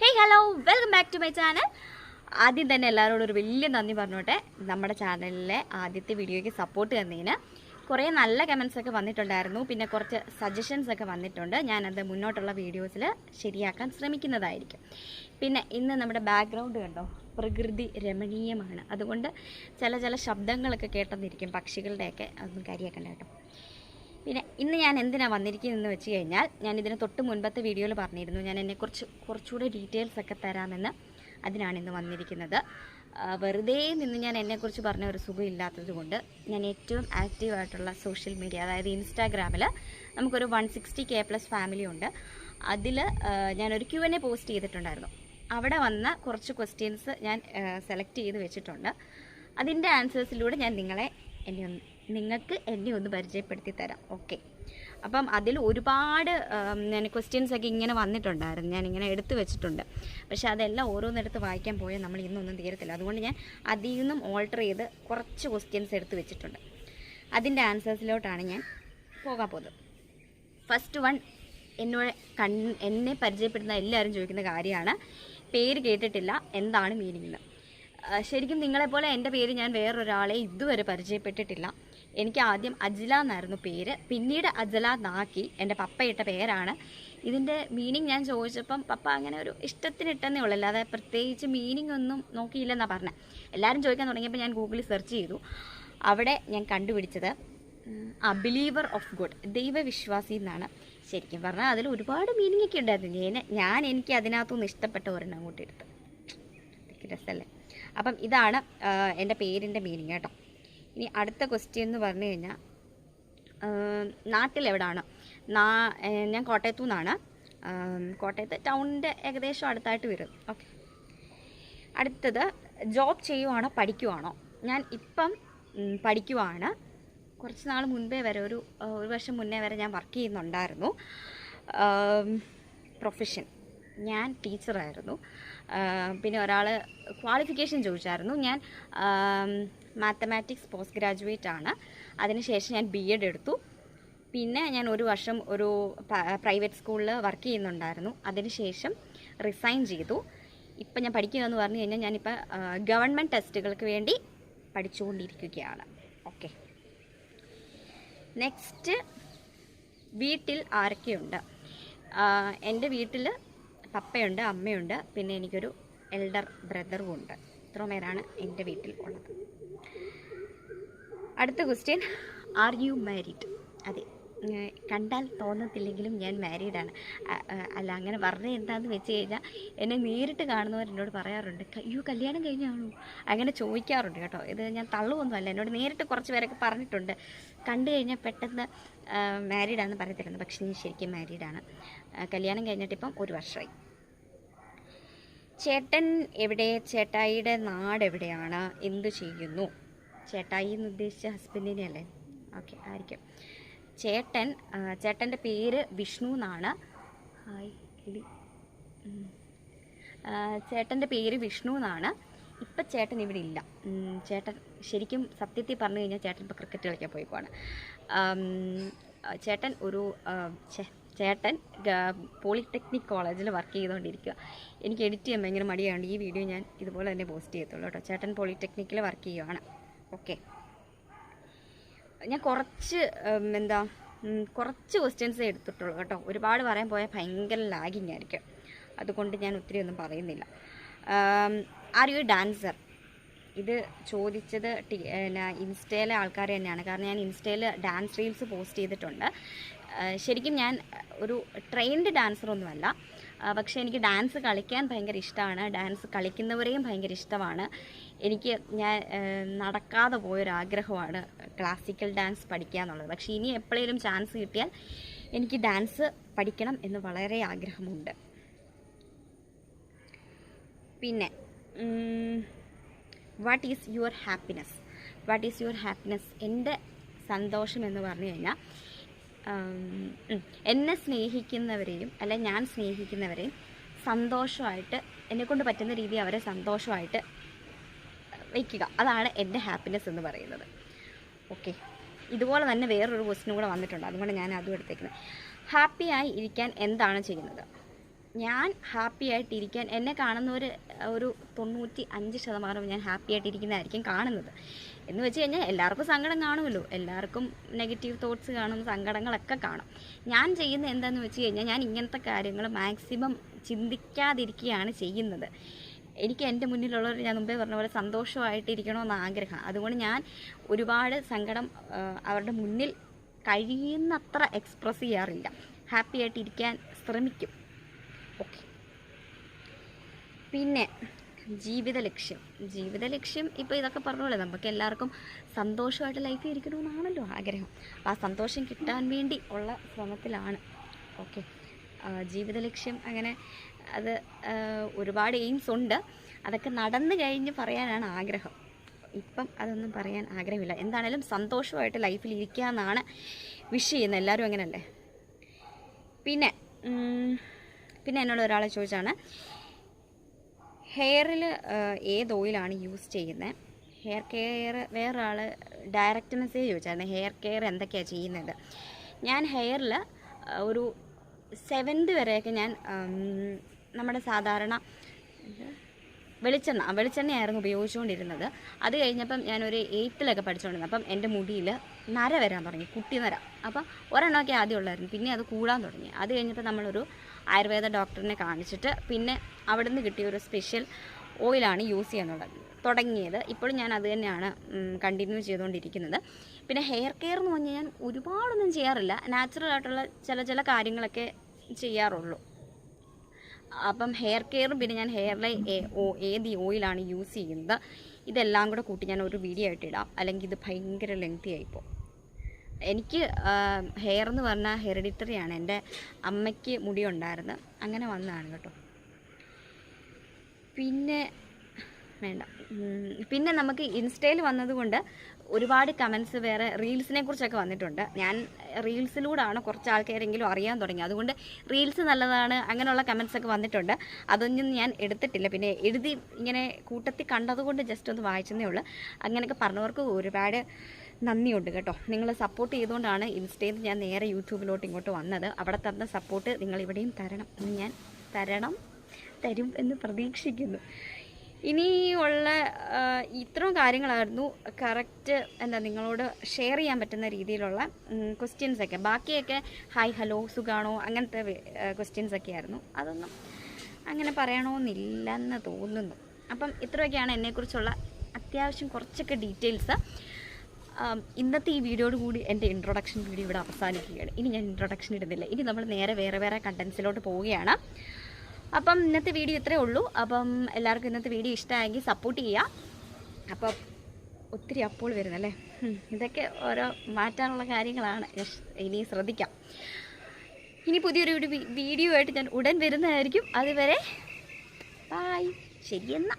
Hey hello welcome back to my channel ആദ്യം തന്നെ എല്ലാവരോടും ഒരു വലിയ നന്ദി പറഞ്ഞോട്ടെ. നമ്മുടെ ചാനലിലെ ആദ്യത്തെ വീഡിയോയ്ക്ക് സപ്പോർട്ട് തന്നതിന് കുറേ നല്ല കമൻസൊക്കെ വന്നിട്ടുണ്ടായിരുന്നു. പിന്നെ കുറച്ച് സജഷൻസ് ഒക്കെ വന്നിട്ടുണ്ട്. ഞാനത് മുന്നോട്ടുള്ള വീഡിയോസിൽ ശരിയാക്കാൻ ശ്രമിക്കുന്നതായിരിക്കും. പിന്നെ ഇന്ന് നമ്മുടെ ബാക്ക്ഗ്രൗണ്ട് കണ്ടോ? പ്രകൃതി രമണീയമാണ്. അതുകൊണ്ട് ചില ചില ശബ്ദങ്ങളൊക്കെ കേട്ടെന്നിരിക്കും പക്ഷികളുടെയൊക്കെ. അതൊന്നും കാര്യമാക്കണ്ട കേട്ടോ. പിന്നെ ഇന്ന് ഞാൻ എന്തിനാണ് വന്നിരിക്കുന്നതെന്ന് വെച്ച് കഴിഞ്ഞാൽ ഞാൻ ഇതിന് തൊട്ട് മുൻപത്തെ വീഡിയോയിൽ പറഞ്ഞിരുന്നു. ഞാൻ എന്നെക്കുറിച്ച് കുറച്ചുകൂടെ ഡീറ്റെയിൽസ് ഒക്കെ തരാമെന്ന് അതിനാണ് ഇന്ന് വന്നിരിക്കുന്നത്. വെറുതെ നിന്ന് ഞാൻ എന്നെക്കുറിച്ച് പറഞ്ഞ ഒരു സുഖം ഇല്ലാത്തത് കൊണ്ട് ഞാൻ ഏറ്റവും ആക്റ്റീവായിട്ടുള്ള സോഷ്യൽ മീഡിയ അതായത് ഇൻസ്റ്റാഗ്രാമിൽ നമുക്കൊരു one sixty K plus family ഉണ്ട്. അതിൽ ഞാനൊരു ക്യു എൻ എ പോസ്റ്റ് ചെയ്തിട്ടുണ്ടായിരുന്നു. അവിടെ വന്ന കുറച്ച് ക്വസ്റ്റ്യൻസ് ഞാൻ സെലക്ട് ചെയ്ത് വെച്ചിട്ടുണ്ട്. അതിന്റെ ആൻസേഴ്സിലൂടെ ഞാൻ നിങ്ങളെ എന്നെ നിങ്ങൾക്ക് എന്നെ ഒന്ന് പരിചയപ്പെടുത്തി തരാം. ഓക്കെ അപ്പം അതിൽ ഒരുപാട് ഞാൻ ക്വസ്റ്റ്യൻസ് ഒക്കെ ഇങ്ങനെ വന്നിട്ടുണ്ടായിരുന്നു. ഞാൻ ഇങ്ങനെ എടുത്തു വെച്ചിട്ടുണ്ട്. പക്ഷേ അതെല്ലാം ഓരോന്നെടുത്ത് വായിക്കാൻ പോയാൽ നമ്മൾ ഇന്നൊന്നും തീരത്തില്ല. അതുകൊണ്ട് ഞാൻ അതിൽ നിന്നും ഓൾട്ടർ ചെയ്ത് കുറച്ച് ക്വസ്റ്റ്യൻസ് എടുത്തു വെച്ചിട്ടുണ്ട്. അതിന്റെ ആൻസേഴ്സിലോട്ടാണ് ഞാൻ പോകാൻ പോകുന്നത്. ഫസ്റ്റ് വൺ എന്നോട് കൺ എന്നെ പരിചയപ്പെടുന്ന എല്ലാവരും ചോദിക്കുന്ന കാര്യമാണ്. പേര് കേട്ടിട്ടില്ല എന്താണ് മീനിങ് ശരിക്കും നിങ്ങളെപ്പോലെ എന്റെ പേര് ഞാൻ വേറൊരാളെ ഇതുവരെ പരിചയപ്പെട്ടിട്ടില്ല. എനിക്ക് ആദ്യം അജില എന്നായിരുന്നു പേര്. പിന്നീട് അജല എന്നാക്കി എന്റെ പപ്പയിട്ട പേരാണ്. ഇതിന്റെ മീനിങ് ഞാൻ ചോദിച്ചപ്പം പപ്പ അങ്ങനെ ഒരു ഇഷ്ടത്തിന് ഇട്ടെന്നേ ഉള്ളൂ. അല്ലാതെ പ്രത്യേകിച്ച് മീനിങ് ഒന്നും നോക്കിയില്ലെന്നാണ് പറഞ്ഞത് എല്ലാവരും ചോദിക്കാൻ തുടങ്ങിയപ്പോൾ ഞാൻ ഗൂഗിളിൽ സെർച്ച് ചെയ്തു. അവിടെ ഞാൻ കണ്ടുപിടിച്ചത് ആ ബിലീവർ ഓഫ് ഗുഡ് ദൈവവിശ്വാസി എന്നാണ്. ശരിക്കും പറഞ്ഞാൽ അതിൽ ഒരുപാട് മീനിങ് ഒക്കെ ഉണ്ടായിരുന്നു. ഞാൻ ഞാൻ എനിക്ക് അതിനകത്തുനിന്ന് ഇഷ്ടപ്പെട്ട ഒരെണ്ണം അങ്ങോട്ട് എടുത്ത്. രസമല്ലേ? അപ്പം ഇതാണ് എന്റെ പേരിന്റെ മീനിങ് കേട്ടോ. ഇനി അടുത്ത ക്വസ്റ്റ്യൻ എന്ന് പറഞ്ഞു കഴിഞ്ഞാൽ നാട്ടിലെവിടാണ് നാ ഞാൻ കോട്ടയത്തു നിന്നാണ് കോട്ടയത്ത് ടൗണിന്റെ ഏകദേശം അടുത്തായിട്ട് വരും. ഓക്കെ അടുത്തത് ജോബ് ചെയ്യുവാണോ പഠിക്കുവാണോ? ഞാൻ ഇപ്പം പഠിക്കുവാണ്. കുറച്ച് നാൾ മുൻപേ വരെ ഒരു ഒരു വർഷം മുന്നേ വരെ ഞാൻ വർക്ക് ചെയ്യുന്നുണ്ടായിരുന്നു. പ്രൊഫഷൻ ഞാൻ ടീച്ചറായിരുന്നു പിന്നെ ഒരാൾ ക്വാളിഫിക്കേഷൻ ചോദിച്ചായിരുന്നു. ഞാൻ മാത്തമാറ്റിക്സ് പോസ്റ്റ് ഗ്രാജുവേറ്റ് ആണ്. അതിനുശേഷം ഞാൻ ബി എഡ് എടുത്തു. പിന്നെ ഞാൻ ഒരു വർഷം ഒരു പ്രൈവറ്റ് സ്കൂളിൽ വർക്ക് ചെയ്യുന്നുണ്ടായിരുന്നു. അതിനുശേഷം റിസൈൻ ചെയ്തു. ഇപ്പം ഞാൻ പഠിക്കുകയെന്ന് പറഞ്ഞു കഴിഞ്ഞാൽ ഞാനിപ്പോൾ ഗവൺമെന്റ് ടെസ്റ്റുകൾക്ക് വേണ്ടി പഠിച്ചുകൊണ്ടിരിക്കുകയാണ്. ഓക്കെ നെക്സ്റ്റ് വീട്ടിൽ ആരൊക്കെയുണ്ട്? എന്റെ വീട്ടിൽ പപ്പയുണ്ട് അമ്മയുണ്ട് പിന്നെ എനിക്കൊരു എൽഡർ ബ്രദറും ഉണ്ട്. ഇത്ര പേരാണ് എന്റെ വീട്ടിൽ ഉള്ളത്. അടുത്ത ക്വസ്റ്റ്യൻ ആർ യു മാരീഡ് അതെ കണ്ടാൽ തോന്നത്തില്ലെങ്കിലും ഞാൻ മാരീഡാണ് അല്ല അങ്ങനെ പറഞ്ഞത് എന്താണെന്ന് വെച്ച് കഴിഞ്ഞാൽ എന്നെ നേരിട്ട് കാണുന്നവർ എന്നോട് പറയാറുണ്ട് അയ്യോ കല്യാണം കഴിഞ്ഞാണോ അങ്ങനെ ചോദിക്കാറുണ്ട് കേട്ടോ. ഇത് ഞാൻ തള്ളുവൊന്നുമല്ല എന്നോട് നേരിട്ട് കുറച്ച് പേരൊക്കെ പറഞ്ഞിട്ടുണ്ട്. കണ്ടു കഴിഞ്ഞാൽ പെട്ടെന്ന് മാരീഡാണെന്ന് പറയത്തില്ലെന്ന്. പക്ഷേ ഞാൻ ശരിക്കും മാരീഡാണ് കല്യാണം കഴിഞ്ഞിട്ടിപ്പം ഒരു വർഷമായി ചേട്ടൻ എവിടെ? ചേട്ടായിയുടെ നാട് എവിടെയാണ്? എന്തു ചെയ്യുന്നു? ചേട്ടായി എന്ന് ഉദ്ദേശിച്ച ഹസ്ബൻഡിനെ അല്ലേ? ഓക്കെ ആയിരിക്കും. ചേട്ടൻ ചേട്ടന്റെ പേര് വിഷ്ണു എന്നാണ്. ഹായ് കിളി. ചേട്ടന്റെ പേര് വിഷ്ണു എന്നാണ്. ഇപ്പം ചേട്ടൻ ഇവിടെ ഇല്ല. ചേട്ടൻ ശരിക്കും സത്യത്തിൽ പറഞ്ഞു കഴിഞ്ഞാൽ ചേട്ടൻ ഇപ്പോൾ ക്രിക്കറ്റ് കളിക്കാൻ പോയിക്കോണ് ചേട്ടൻ ഒരു ചേട്ടൻ പോളിടെക്നിക് കോളേജിൽ വർക്ക് ചെയ്തുകൊണ്ടിരിക്കുക എനിക്ക് എഡിറ്റ് ചെയ്യാൻ ഭയങ്കര മടിയായതുകൊണ്ട് ഈ വീഡിയോ ഞാൻ ഇതുപോലെ തന്നെ പോസ്റ്റ് ചെയ്യത്തുള്ളൂ കേട്ടോ. ചേട്ടൻ പോളിടെക്നിക്കിൽ വർക്ക് ചെയ്യുവാണ്. ഓക്കെ ഞാൻ കുറച്ച് എന്താ കുറച്ച് ക്വസ്റ്റ്യൻസേ എടുത്തിട്ടുള്ളൂ കേട്ടോ. ഒരുപാട് പറയാൻ പോയാൽ ഭയങ്കര ലാഗിങ് ആയിരിക്കും. അതുകൊണ്ട് ഞാൻ ഒത്തിരി ഒന്നും പറയുന്നില്ല. ആർ യു ഡാൻസർ ഇത് ചോദിച്ചത് ടി ഇൻസ്റ്റയിലെ ആൾക്കാർ തന്നെയാണ്. കാരണം ഞാൻ ഇൻസ്റ്റയിൽ ഡാൻസ് റീൽസ് പോസ്റ്റ് ചെയ്തിട്ടുണ്ട്. ശരിക്കും ഞാൻ ഒരു ട്രെയിൻഡ് ഡാൻസറൊന്നുമല്ല പക്ഷേ എനിക്ക് ഡാൻസ് കളിക്കാൻ ഭയങ്കര ഇഷ്ടമാണ്. ഡാൻസ് കളിക്കുന്നവരെയും ഭയങ്കര ഇഷ്ടമാണ്. എനിക്ക് ഞാൻ നടക്കാതെ പോയൊരാഗ്രഹമാണ്. ക്ലാസിക്കൽ ഡാൻസ് പഠിക്കുക എന്നുള്ളത് പക്ഷേ ഇനി എപ്പോഴേലും ചാൻസ് കിട്ടിയാൽ എനിക്ക് ഡാൻസ് പഠിക്കണം എന്ന് വളരെ ആഗ്രഹമുണ്ട്. പിന്നെ what is your happiness what is your happiness എന്റെ സന്തോഷം എന്ന് പറഞ്ഞു കഴിഞ്ഞാൽ എന്നെ സ്നേഹിക്കുന്നവരെയും അല്ല ഞാൻ സ്നേഹിക്കുന്നവരെയും സന്തോഷമായിട്ട് എന്നെക്കൊണ്ട് പറ്റുന്ന രീതി അവരെ സന്തോഷമായിട്ട് വയ്ക്കുക. അതാണ് എന്റെ ഹാപ്പിനെസ് എന്ന് പറയുന്നത്. ഓക്കെ ഇതുപോലെ തന്നെ വേറൊരു ക്വസ്റ്റിനും കൂടെ വന്നിട്ടുണ്ട്. അതുകൊണ്ട് ഞാൻ അതും എടുത്തേക്കുന്നത് ഹാപ്പിയായി ഇരിക്കാൻ എന്താണ് ചെയ്യുന്നത്? ഞാൻ ഹാപ്പി ആയിട്ടിരിക്കാൻ എന്നെ കാണുന്ന ഒരു തൊണ്ണൂറ്റി അഞ്ച് ശതമാനം ഞാൻ ഹാപ്പി ആയിട്ടിരിക്കുന്നതായിരിക്കും കാണുന്നത്. എന്ന് വെച്ച് കഴിഞ്ഞാൽ എല്ലാവർക്കും സങ്കടം കാണുമല്ലോ. എല്ലാവർക്കും നെഗറ്റീവ് തോട്ട്സ് കാണും സങ്കടങ്ങളൊക്കെ കാണും. ഞാൻ ചെയ്യുന്ന എന്താണെന്ന് വെച്ച് കഴിഞ്ഞാൽ ഞാൻ ഇങ്ങനത്തെ കാര്യങ്ങൾ മാക്സിമം ചിന്തിക്കാതിരിക്കുകയാണ് ചെയ്യുന്നത്. എനിക്ക് എന്റെ മുന്നിലുള്ളവർ ഞാൻ മുമ്പേ പറഞ്ഞ പോലെ സന്തോഷമായിട്ടിരിക്കണമെന്ന് ആഗ്രഹം. അതുകൊണ്ട് ഞാൻ ഒരുപാട് സങ്കടം അവരുടെ മുന്നിൽ കഴിയുന്നത്ര എക്സ്പ്രസ് ചെയ്യാറില്ല. ഹാപ്പി ആയിട്ടിരിക്കാൻ ശ്രമിക്കും. ഓക്കെ പിന്നെ ജീവിത ലക്ഷ്യം. ജീവിത ലക്ഷ്യം ഇപ്പോൾ ഇതൊക്കെ പറഞ്ഞോളെ നമുക്ക് എല്ലാവർക്കും സന്തോഷമായിട്ട് ലൈഫ് ഇരിക്കണമെന്നാണല്ലോ ആഗ്രഹം. ആ സന്തോഷം കിട്ടാൻ വേണ്ടി ഉള്ള ശ്രമത്തിലാണ്. ഓക്കെ ജീവിത ലക്ഷ്യം അങ്ങനെ അത് ഒരുപാട് എയിംസ് ഉണ്ട്. അതൊക്കെ നടന്നു കഴിഞ്ഞ് പറയാനാണ് ആഗ്രഹം. ഇപ്പം അതൊന്നും പറയാൻ ആഗ്രഹമില്ല. എന്താണേലും സന്തോഷമായിട്ട് ലൈഫിൽ ഇരിക്കുക എന്നാണ് വിഷ് ചെയ്യുന്നത്. എല്ലാവരും അങ്ങനെയല്ലേ പിന്നെ പിന്നെ എന്നോട് ഒരാളെ ചോദിച്ചാണ് ഹെയറിൽ ഏത് ഓയിലാണ് യൂസ് ചെയ്യുന്നത് ഹെയർ കെയർ വേറൊരാൾ ഡയറക്റ്റ് മെസ്സേജ് ചോദിച്ചായിരുന്നു ഹെയർ കെയർ എന്തൊക്കെയാണ് ചെയ്യുന്നത്? ഞാൻ ഹെയറിൽ ഒരു സെവൻത് വരെയൊക്കെ ഞാൻ നമ്മുടെ സാധാരണ വെളിച്ചെണ്ണ വെളിച്ചെണ്ണയായിരുന്നു ഉപയോഗിച്ചുകൊണ്ടിരുന്നത്. അത് കഴിഞ്ഞപ്പം ഞാനൊരു എയ്ത്തിലൊക്കെ പഠിച്ചുകൊണ്ടിരുന്നത് അപ്പം എന്റെ മുടിയിൽ നര വരാൻ തുടങ്ങി കുട്ടി നര. അപ്പം ഒരെണ്ണമൊക്കെ ആദ്യം ഉള്ളായിരുന്നു. പിന്നെ അത് കൂടാൻ തുടങ്ങി. അത് കഴിഞ്ഞപ്പോൾ നമ്മളൊരു ആയുർവേദ ഡോക്ടറിനെ കാണിച്ചിട്ട് പിന്നെ അവിടുന്ന് കിട്ടിയ ഒരു സ്പെഷ്യൽ ഓയിലാണ് യൂസ് ചെയ്യുന്നത് തുടങ്ങി തുടങ്ങിയത്. ഇപ്പോഴും ഞാൻ അത് തന്നെയാണ് കണ്ടിന്യൂ ചെയ്തുകൊണ്ടിരിക്കുന്നത്. പിന്നെ ഹെയർ കെയർ എന്ന് പറഞ്ഞാൽ ഞാൻ ഒരുപാടൊന്നും ചെയ്യാറില്ല. നാച്ചുറൽ ആയിട്ടുള്ള ചില ചില കാര്യങ്ങളൊക്കെ ചെയ്യാറുള്ളൂ. അപ്പം ഹെയർ കെയറും പിന്നെ ഞാൻ ഹെയറിലെ ഏത് ഓയിലാണ് യൂസ് ചെയ്യുന്നത്. ഇതെല്ലാം കൂടെ കൂട്ടി ഞാൻ ഒരു വീഡിയോ ആയിട്ട് ഇടാം. അല്ലെങ്കിൽ ഇത് ഭയങ്കര ലെങ്തി ആയിപ്പോൾ എനിക്ക് ഹെയർ എന്ന് പറഞ്ഞാൽ ഹെറിഡിറ്ററിയാണ് എന്റെ അമ്മയ്ക്ക് മുടി ഉണ്ടായിരുന്നു. അങ്ങനെ വന്നതാണ് കേട്ടോ. പിന്നെ വേണ്ട. പിന്നെ നമുക്ക് ഇൻസ്റ്റയിൽ വന്നതുകൊണ്ട് ഒരുപാട് കമൻസ് വേറെ റീൽസിനെ കുറിച്ചൊക്കെ വന്നിട്ടുണ്ട്. ഞാൻ റീൽസിലൂടെയാണ് കുറച്ച് ആൾക്കാരെങ്കിലും അറിയാൻ തുടങ്ങി അതുകൊണ്ട് റീൽസ് നല്ലതാണ് അങ്ങനെയുള്ള കമൻസ് ഒക്കെ വന്നിട്ടുണ്ട്. അതൊന്നും ഞാൻ എടുത്തിട്ടില്ല. പിന്നെ എഴുതി ഇങ്ങനെ കൂട്ടത്തിൽ കണ്ടതുകൊണ്ട് ജസ്റ്റ് ഒന്ന് വായിച്ചതേ ഉള്ളൂ. അങ്ങനെയൊക്കെ പറഞ്ഞവർക്ക് ഒരുപാട് നന്ദിയുണ്ട് കേട്ടോ. നിങ്ങൾ സപ്പോർട്ട് ചെയ്തുകൊണ്ടാണ് ഇൻസ്റ്റയിൽ നിന്ന് ഞാൻ നേരെ യൂട്യൂബിലോട്ട് ഇങ്ങോട്ട് വന്നത്. അവിടെ തന്ന സപ്പോർട്ട് നിങ്ങൾ ഇവിടെയും തരണം ഞാൻ തരണം. തരും എന്ന് പ്രതീക്ഷിക്കുന്നു. ഇനി ഉള്ള ഇത്രയും കാര്യങ്ങളായിരുന്നു. കറക്റ്റ് എന്താ നിങ്ങളോട് ഷെയർ ചെയ്യാൻ പറ്റുന്ന രീതിയിലുള്ള ക്വസ്റ്റ്യൻസൊക്കെ ബാക്കിയൊക്കെ ഹായ് ഹലോ സുഖാണോ? അങ്ങനത്തെ ക്വസ്റ്റ്യൻസ് ഒക്കെ ആയിരുന്നു. അതൊന്നും അങ്ങനെ പറയണമെന്നില്ലെന്ന് തോന്നുന്നു. അപ്പം ഇത്രയൊക്കെയാണ് എന്നെക്കുറിച്ചുള്ള അത്യാവശ്യം കുറച്ചൊക്കെ ഡീറ്റെയിൽസ് ഇന്നത്തെ ഈ വീഡിയോയോട് കൂടി എന്റെ ഇൻട്രൊഡക്ഷൻ വീഡിയോ ഇവിടെ അവസാനിക്കുകയാണ്. ഇനി ഞാൻ ഇൻട്രൊഡക്ഷൻ ഇടുന്നില്ല. ഇനി നമ്മൾ നേരെ വേറെ വേറെ കണ്ടൻസിലോട്ട് പോവുകയാണ്. അപ്പം ഇന്നത്തെ വീഡിയോ ഇത്രയേ ഉള്ളൂ. അപ്പം എല്ലാവർക്കും ഇന്നത്തെ വീഡിയോ ഇഷ്ടമായെങ്കിൽ സപ്പോർട്ട് ചെയ്യുക. അപ്പം ഒത്തിരി അപ്പോൾ വരുന്നല്ലേ? ഇതൊക്കെ ഓരോ മാറ്റാനുള്ള കാര്യങ്ങളാണ്. ഇനി ശ്രദ്ധിക്കാം. ഇനി പുതിയൊരു വീഡിയോ ആയിട്ട് ഞാൻ ഉടൻ വരുന്നതായിരിക്കും. അതുവരെ ബായ് ശരിയെന്നാ